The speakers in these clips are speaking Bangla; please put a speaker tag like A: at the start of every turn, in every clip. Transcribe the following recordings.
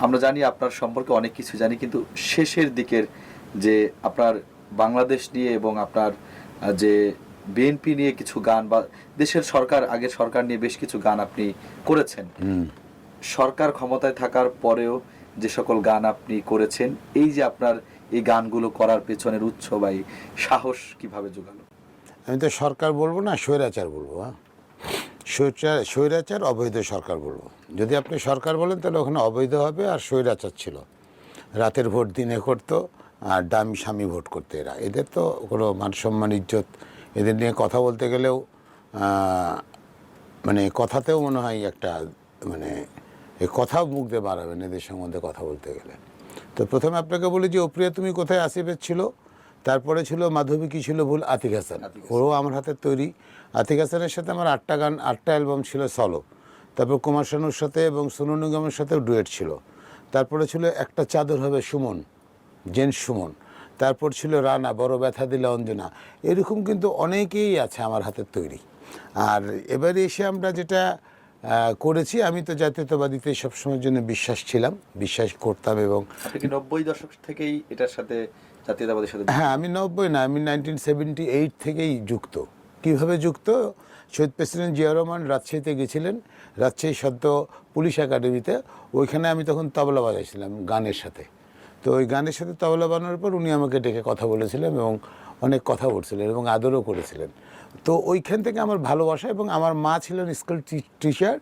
A: আমরা জানি আপনার সম্পর্কে অনেক কিছু জানি কিন্তু শেষের দিকের যে আপনার বাংলাদেশ নিয়ে এবং আপনার যে বিএনপি নিয়ে কিছু গান বা দেশের সরকার আগের সরকার নিয়ে বেশ কিছু গান আপনি করেছেন।
B: হুম।
A: সরকার ক্ষমতায় থাকার পরেও যে সকল গান আপনি করেছেন এই যে আপনার এই গানগুলো করার পেছনের উৎস বা সাহস কীভাবে জোগালো?
B: আমি তো সরকার বলব না স্বৈরাচার বলব হ্যাঁ? স্বৈরাচার, অবৈধ সরকার বলব। যদি আপনি সরকার বলেন, তাহলে ওখানে অবৈধ হবে আর স্বৈরাচার ছিল। রাতের ভোট দিনে করতো আর দামি স্বামী ভোট করতে এরা। এদের তো কোনো মান সম্মান, ইজ্জত এদের নিয়ে কথা বলতে গেলেও মানে কথাতেও মনে হয় একটা মানে এই কথা মুখ দিয়ে বাড়াবেন, এদের সম্বন্ধে কথা বলতে গেলে। তো প্রথমে আপনাকে বলি যে, অপ্রিয়া, তুমি কোথায় আসিফের ছিল? তারপরে ছিল মাধবী কি ছিল ভুল? আতিক হাসান। ওরও আমার হাতের তৈরি। আতিক হাসানের সাথে আমার আটটা গান আটটা অ্যালবাম ছিল সলো তারপর কুমার শানুর সাথে এবং সোনু নিগমের সাথেও ডুয়েট ছিল। তারপরে ছিল একটা চাদর হবে সুমন জেন সুমন। তারপর ছিল রানা বড় ব্যথা দিলে অঞ্জনা। এরকম কিন্তু অনেকেই আছে আমার হাতের তৈরি। আর এবারে এসে আমরা যেটা করেছি আমি তো জাতীয়তাবাদীতে সবসময়ের জন্য বিশ্বাস ছিলাম। বিশ্বাস করতাম এবং
A: নব্বই দশক থেকেই এটার সাথে জাতীয়তাবাদের সাথে
B: হ্যাঁ আমি নব্বই না, আমি নাইনটিন সেভেন্টি এইট থেকেই যুক্ত। কীভাবে যুক্ত? শহীদ প্রেসিডেন্ট জিয়া রহমান রাজশাহীতে গেছিলেন, রাজশাহী সদ্য পুলিশ একাডেমিতে। ওইখানে আমি তখন তবলা বাজাইছিলাম গানের সাথে। তো ওই গানের সাথে তবলা বানানোর পর উনি আমাকে ডেকে কথা বলেছিলেন এবং অনেক কথা বলছিলেন এবং আদরও করেছিলেন। তো ওইখান থেকে আমার ভালোবাসা এবং আমার মা ছিলেন স্কুল টিচার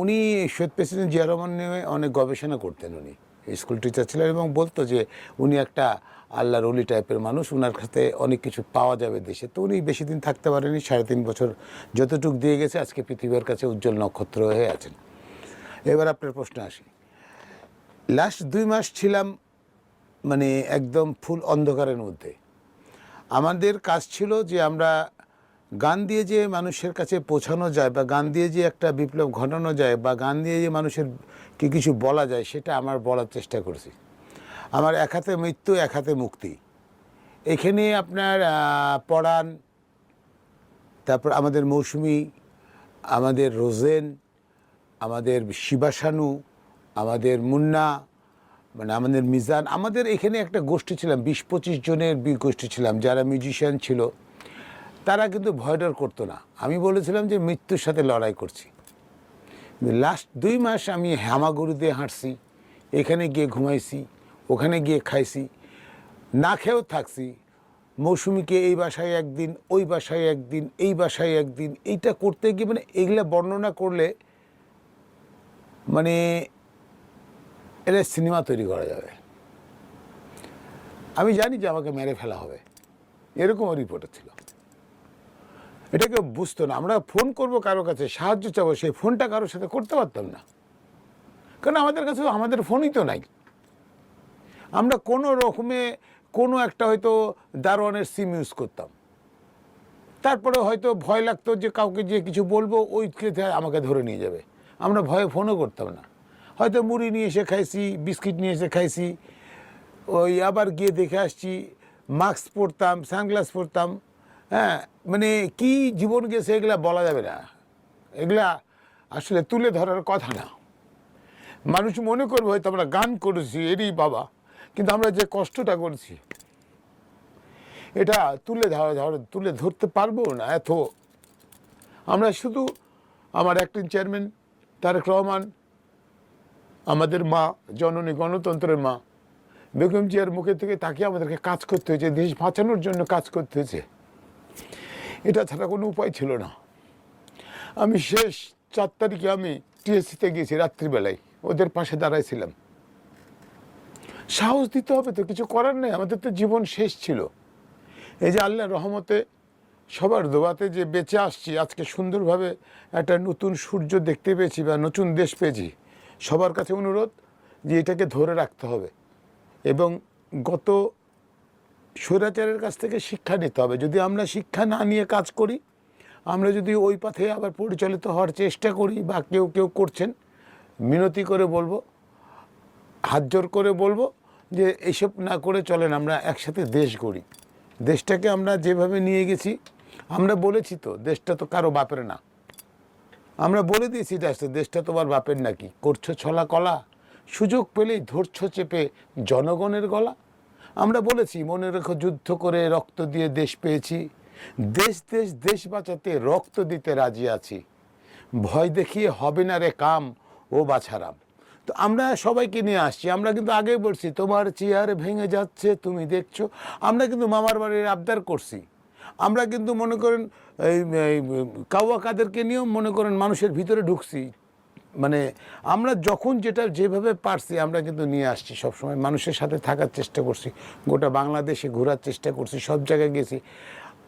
B: উনি শহীদ প্রেসিডেন্ট জিয়া রহমান নিয়ে অনেক গবেষণা করতেন উনি। স্কুল টিচার ছিলেন এবং বলতো যে উনি একটা আল্লাহর অলি টাইপের মানুষ ওনার কাছে অনেক কিছু পাওয়া যাবে দেশে। তো উনি বেশি দিন থাকতে পারেনি, সাড়ে তিন বছর যতটুক দিয়ে গেছে, আজকে পৃথিবীর কাছে উজ্জ্বল নক্ষত্র হয়ে আছেন। এবার আপনার প্রশ্ন আসি। লাস্ট দুই মাস ছিলাম মানে একদম ফুল অন্ধকারের মধ্যে। আমাদের কাজ ছিল যে আমরা গান দিয়ে যে মানুষের কাছে পৌঁছানো যায়, বা গান দিয়ে যে একটা বিপ্লব ঘটানো যায়, বা গান দিয়ে যে মানুষের কি কিছু বলা যায়, সেটা আমার বলার চেষ্টা করছি। আমার এক হাতে মৃত্যু, এক হাতে মুক্তি। এখানে আপনার পড়ান তারপর আমাদের মৌসুমি, আমাদের রোজেন, আমাদের শিবাসানু আমাদের মুন্না মানে আমাদের মিজান, আমাদের এখানে একটা গোষ্ঠী ছিলাম, বিশ পঁচিশ জনের বি- গোষ্ঠী ছিলাম, যারা মিউজিশিয়ান ছিল, তারা কিন্তু ভয় ডর করতো না। আমি বলেছিলাম যে মৃত্যুর সাথে লড়াই করছি। লাস্ট দুই মাস আমি হামাগুড়ি দিয়ে হাঁটছি, এখানে গিয়ে ঘুমাইছি ওখানে গিয়ে খাইছি, না খেয়েও থাকছি। মৌসুমিকে এই বাসায় একদিন, ওই বাসায় একদিন, এই বাসায় একদিন, এইটা করতে গিয়ে মানে এগুলা বর্ণনা করলে মানে এটা সিনেমা তৈরি করা যাবে। আমি জানি যে আমাকে মেরে ফেলা হবে। এরকমও রিপোর্টে ছিল। এটা কেউ বুঝতো না। আমরা ফোন করব কারও কাছে, সাহায্য চাবো, সেই ফোনটা কারোর সাথে করতে পারতাম না। কারণ আমাদের কাছে আমাদের ফোনই তো নাই। আমরা কোনো রকমে কোনো একটা হয়তো দারোয়ানের সিম ইউজ করতাম। তারপরে হয়তো ভয় লাগতো যে কাউকে যে কিছু বলব, ওই আমাকে ধরে নিয়ে যাবে। আমরা ভয়ে ফোনও করতাম না। হয়তো মুড়ি নিয়ে এসে খাইছি, বিস্কিট নিয়ে এসে খাইছি, ওই আবার গিয়ে দেখে আসছি, মাস্ক পরতাম, সানগ্লাস পরতাম হ্যাঁ মানে কি জীবন গেছে এগুলা বলা যাবে না। এগুলা আসলে তুলে ধরার কথা না। মানুষ মনে করবে হয়তো আমরা গান করেছি, এরই বাবা। কিন্তু আমরা যে কষ্টটা করছি, এটা তুলে ধরা ধরা তুলে ধরতে পারব না এত। আমরা শুধু আমার অ্যাক্টিং চেয়ারম্যান তারেক রহমান, আমাদের মা জননী গণতন্ত্রের মা, বেগম জিয়ার মুখে থেকে তাকে আমাদেরকে কাজ করতে হয়েছে, দেশ বাঁচানোর জন্য কাজ করতে হয়েছে। এটা ছাড়া কোনো উপায় ছিল না। আমি শেষ চার তারিখে আমি টিএসসিতে গিয়েছি রাত্রিবেলায়, ওদের পাশে দাঁড়াইছিলাম। সাহস দিতে হবে তো, কিছু করার নেই, আমাদের তো জীবন শেষ ছিল। এই যে আল্লাহ রহমতে সবার দোয়াতে যে বেঁচে আসছি, আজকে সুন্দরভাবে একটা নতুন সূর্য দেখতে পেয়েছি বা নতুন দেশ পেয়েছি, সবার কাছে অনুরোধ যে এটাকে ধরে রাখতে হবে এবং গত স্বৈরাচারের কাছ থেকে শিক্ষা নিতে হবে। যদি আমরা শিক্ষা না নিয়ে কাজ করি, আমরা যদি ওই পথে আবার পরিচালিত হওয়ার চেষ্টা করি বা কেউ কেউ করছেন, মিনতি করে বলব হাত জোর করে বলব যে এইসব না করে চলেন, আমরা একসাথে দেশ গড়ি। দেশটাকে আমরা যেভাবে নিয়ে গেছি, আমরা বলেছি তো, দেশটা তো কারও বাপের না। আমরা বলে দিয়েছি দেশটা দেশটা তোমার বাপের নাকি? করছ ছলা কলা? সুযোগ পেলেই ধরছো চেপে জনগণের গলা? আমরা বলেছি, মনে রেখো, যুদ্ধ করে রক্ত দিয়ে দেশ পেয়েছি। দেশ দেশ দেশ বাঁচাতে রক্ত দিতে রাজি আছি। ভয় দেখিয়ে হবে না রে কাম, ও বাছারাম। তো আমরা সবাইকে নিয়ে আসছি। আমরা কিন্তু আগেই বলছি তোমার চেয়ার ভেঙে যাচ্ছে তুমি দেখছ। আমরা কিন্তু মামার বাড়ির আবদার করছি। আমরা কিন্তু মনে করেন এই কাউয়া কাদেরকে নিয়েও মনে করেন মানুষের ভিতরে ঢুকছি। মানে আমরা যখন যেটা যেভাবে পারছি আমরা কিন্তু নিয়ে আসছি সবসময়। মানুষের সাথে থাকার চেষ্টা করছি। গোটা বাংলাদেশে ঘোরার চেষ্টা করছি সব জায়গায় গেছি।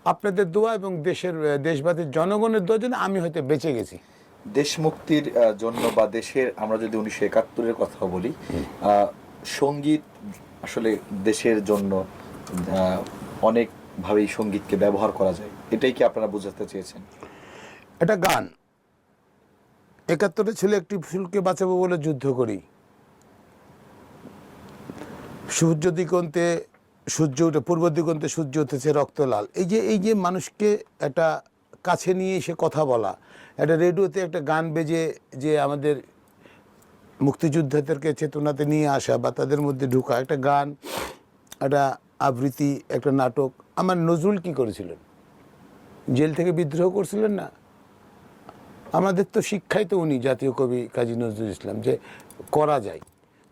B: আপনাদের দোয়া এবং দেশের আহ, দেশবাসীর জনগণের দোয়া আমি হয়তো বেঁচে গেছি।
A: দেশ মুক্তির জন্য বা দেশের আমরা যদি উনিশশো একাত্তরের কথা বলি সংগীত আসলে দেশের জন্য অনেকভাবেই সঙ্গীতকে ব্যবহার করা যায়। এটাই কি আপনারা বোঝাতে চেয়েছেন?
B: এটা গান। একাত্তরে ছিল একটি ফুলকে বাঁচাবো বলে যুদ্ধ করি। সূর্য দিগন্তে সূর্য উঠে পূর্ব দিগন্তে সূর্য উঠেছে রক্ত লাল এই যে এই যে মানুষকে একটা কাছে নিয়ে এসে কথা বলা। একটা রেডিওতে একটা গান বেজে যে আমাদের মুক্তিযোদ্ধাদেরকে চেতনাতে নিয়ে আসা বা তাদের মধ্যে ঢুকা, একটা গান, একটা আবৃত্তি, একটা নাটক। আমার নজরুল কি করেছিলেন? জেল থেকে বিদ্রোহ করছিলেন না? আমাদের তো শিক্ষাই তো উনি জাতীয় কবি কাজী নজরুল ইসলাম যে করা যায়।